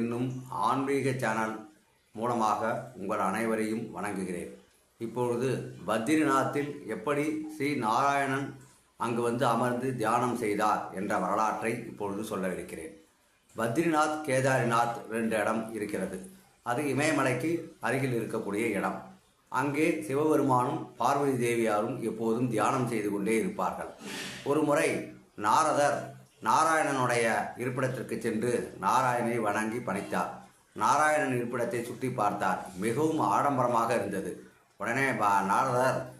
என்னும் ஆன்மீக சேனல் மூலமாக உங்கள் அனைவரையும் வணங்குகிறேன். இப்பொழுது பத்ரிநாத்தில் எப்படி ஸ்ரீ நாராயணன் அங்கு வந்து அமர்ந்து தியானம் செய்தார் என்ற வரலாற்றை இப்பொழுது சொல்லவிருக்கிறேன். பத்ரிநாத் கேதாரிநாத் ரெண்டு இடம் இருக்கிறது. அது இமயமலைக்கு அருகில் இருக்கக்கூடிய இடம். அங்கே சிவபெருமானும் பார்வதி தேவியாரும் எப்போதும் தியானம் செய்து கொண்டே இருப்பார்கள். ஒரு முறை நாரதர் நாராயணனுடைய இருப்பிடத்திற்கு சென்று நாராயணனை வணங்கி பணித்தார். நாராயணன் இருப்பிடத்தை சுற்றி பார்த்தார். மிகவும் ஆடம்பரமாக இருந்தது. உடனே பா- நாரதர்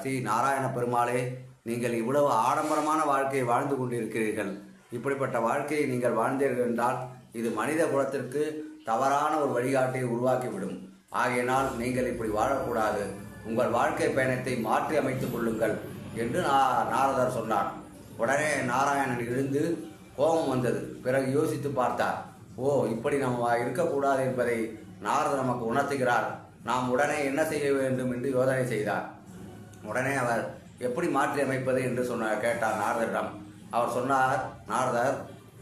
ஸ்ரீ நாராயண பெருமாளே நீங்கள் இவ்வளவு ஆடம்பரமான வாழ்க்கையை வாழ்ந்து கொண்டிருக்கிறீர்கள். இப்படிப்பட்ட வாழ்க்கையை நீங்கள் வாழ்ந்தீர்கள் என்றால் இது மனித குலத்திற்கு தவறான ஒரு வழிகாட்டை உருவாக்கிவிடும். ஆகையினால் நீங்கள் இப்படி வாழக்கூடாது. உங்கள் வாழ்க்கை பயணத்தை மாற்றி அமைத்துக் கொள்ளுங்கள் என்று நா- நாரதர் சொன்னார். உடனே நாராயணன் எழுந்து கோபம் வந்தது. பிறகு யோசித்து பார்த்தார் ஓ இப்படி நம்ம இருக்கக்கூடாது என்பதை நாரதர் நமக்கு உணர்த்துகிறார். நாம் உடனே என்ன செய்ய வேண்டும்? என்று யோசனை செய்தார். உடனே அவர் எப்படி மாற்றி அமைப்பது? என்று சொன்ன கேட்டார் நாரதரிடம். அவர் சொன்னார் நாரதர்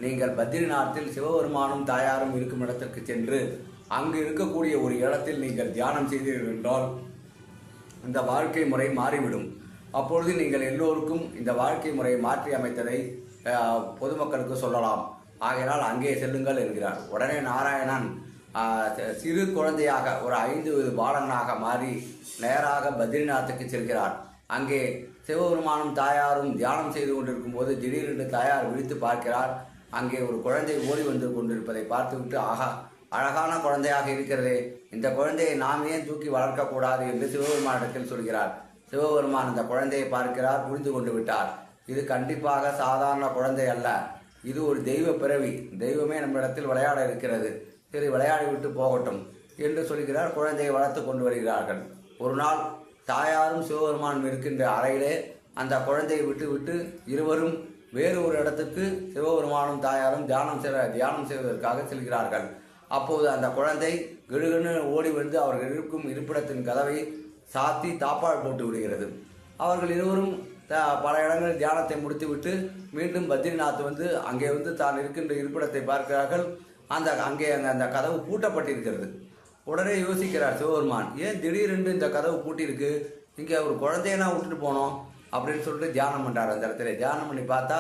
நீங்கள் பத்ரிநாத்தில் சிவபெருமானும் தாயாரும் இருக்கும் இடத்திற்கு சென்று அங்கு இருக்கக்கூடிய ஒரு இடத்தில் நீங்கள் தியானம் செய்தீர்கள் என்றால் இந்த வாழ்க்கை முறை மாறிவிடும். அப்பொழுது நீங்கள் எல்லோருக்கும் இந்த வாழ்க்கை முறையை மாற்றி அமைத்ததை பொதுமக்களுக்கு சொல்லலாம். ஆகையினால் அங்கே செல்லுங்கள் என்கிறார். உடனே நாராயணன் சிறு குழந்தையாக ஒரு ஐந்து பாலனாக மாறி நேராக பத்ரிநாத்துக்கு செல்கிறார். அங்கே சிவபெருமானும் தாயாரும் தியானம் செய்து கொண்டிருக்கும் போது திடீரென்று தாயார் விழித்து பார்க்கிறார். அங்கே ஒரு குழந்தை ஓடி வந்து கொண்டிருப்பதை பார்த்துவிட்டு ஆகா அழகான குழந்தையாக இருக்கிறதே. இந்த குழந்தையை நாம் ஏன் தூக்கி வளர்க்கக்கூடாது? என்று சிவபெருமானிடத்தில் சொல்கிறார். சிவபெருமான் அந்த குழந்தையை பார்க்கிறார் புரிந்து கொண்டு விட்டார். இது கண்டிப்பாக சாதாரண குழந்தை அல்ல. இது ஒரு தெய்வ பிறவி. தெய்வமே நம்மிடத்தில் விளையாட இருக்கிறது. சரி விளையாடி விட்டு போகட்டும் என்று சொல்கிறார். குழந்தையை வளர்த்து கொண்டு வருகிறார்கள். ஒரு நாள் தாயாரும் சிவபெருமானும் இருக்கின்ற அறையிலே அந்த குழந்தையை விட்டு விட்டு இருவரும் வேறு ஒரு இடத்துக்கு சிவபெருமானும் தாயாரும் தியானம் செய்ய தியானம் செய்வதற்காக செல்கிறார்கள். அப்போது அந்த குழந்தை கிடுகிடு ஓடி வந்து அவர்கள் இருக்கும் இருப்பிடத்தின் கதவை சாத்தி தாப்பால் போட்டு விடுகிறது. அவர்கள் இருவரும் த- பல இடங்களில் தியானத்தை முடித்துவிட்டு மீண்டும் பத்ரிநாத் வந்து அங்கே வந்து தான் இருக்கின்ற இருப்பிடத்தை பார்க்கிறார்கள். அந்த அங்கே அங்கே அந்த கதவு பூட்டப்பட்டிருக்கிறது. உடனே யோசிக்கிறார் சிவபெருமான் ஏன் திடீரென்று இந்த கதவு பூட்டியிருக்கு? இங்கே ஒரு குழந்தையனா விட்டுட்டு போனோம். அப்படின்னு சொல்லிட்டு தியானம் பண்ணுறார் அந்த இடத்துல. தியானம் பண்ணி பார்த்தா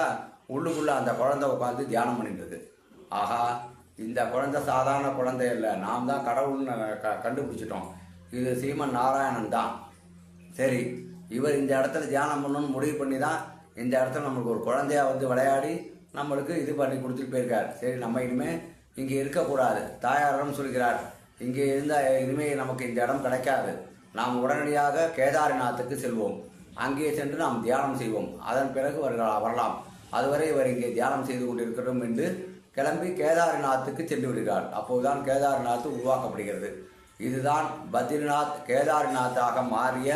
உள்ளுக்குள்ளே அந்த குழந்தை உட்காந்து தியானம் பண்ணிட்டு ஆஹா இந்த குழந்தை சாதாரண குழந்தை இல்லை நாம் தான் கடவுள்னு க- கண்டுபிடிச்சிட்டோம். இது சீமன் நாராயணன் தான். சரி இவர் இந்த இடத்துல தியானம் பண்ணணும்னு முடிவு பண்ணி தான் இந்த இடத்துல நம்மளுக்கு ஒரு குழந்தையா வந்து விளையாடி நம்மளுக்கு இது பண்ணி கொடுத்துட்டு போயிருக்கார். சரி நம்ம இனிமே இங்கே இருக்கக்கூடாது. தாயாரம் சொல்கிறார் இங்கே இருந்தால் இனிமே நமக்கு இந்த இடம் கிடைக்காது. நாம் உடனடியாக கேதாரிநாத்துக்கு செல்வோம். அங்கே சென்று நாம் தியானம் செய்வோம். அதன் பிறகு வரலாம். அதுவரை இவர் இங்கே தியானம் செய்து கொண்டிருக்கிறோம் என்று கிளம்பி கேதாரிநாத்துக்கு சென்று விடுகிறார். அப்போதுதான் கேதாரிநாத் உருவாக்கப்படுகிறது. இதுதான் பத்ரிநாத் கேதார்நாத்தாக மாறிய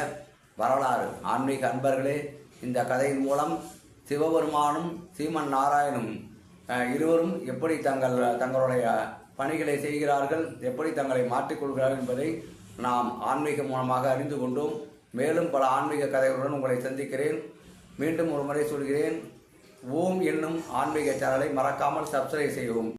வரலாறு. ஆன்மீக அன்பர்களே இந்த கதையின் மூலம் சிவபெருமானும் சீமன் நாராயணும் இருவரும் எப்படி தங்கள் தங்களுடைய பணிகளை செய்கிறார்கள் எப்படி தங்களை மாற்றிக்கொள்கிறார்கள் என்பதை நாம் ஆன்மீக மூலமாக அறிந்து கொண்டோம். மேலும் பல ஆன்மீக கதைகளுடன் உங்களை சந்திக்கிறேன். மீண்டும் ஒரு முறை சொல்கிறேன். ஓம் என்னும் ஆன்மீக சேனலை மறக்காமல் சப்ஸ்கிரைப் செய்யவும்.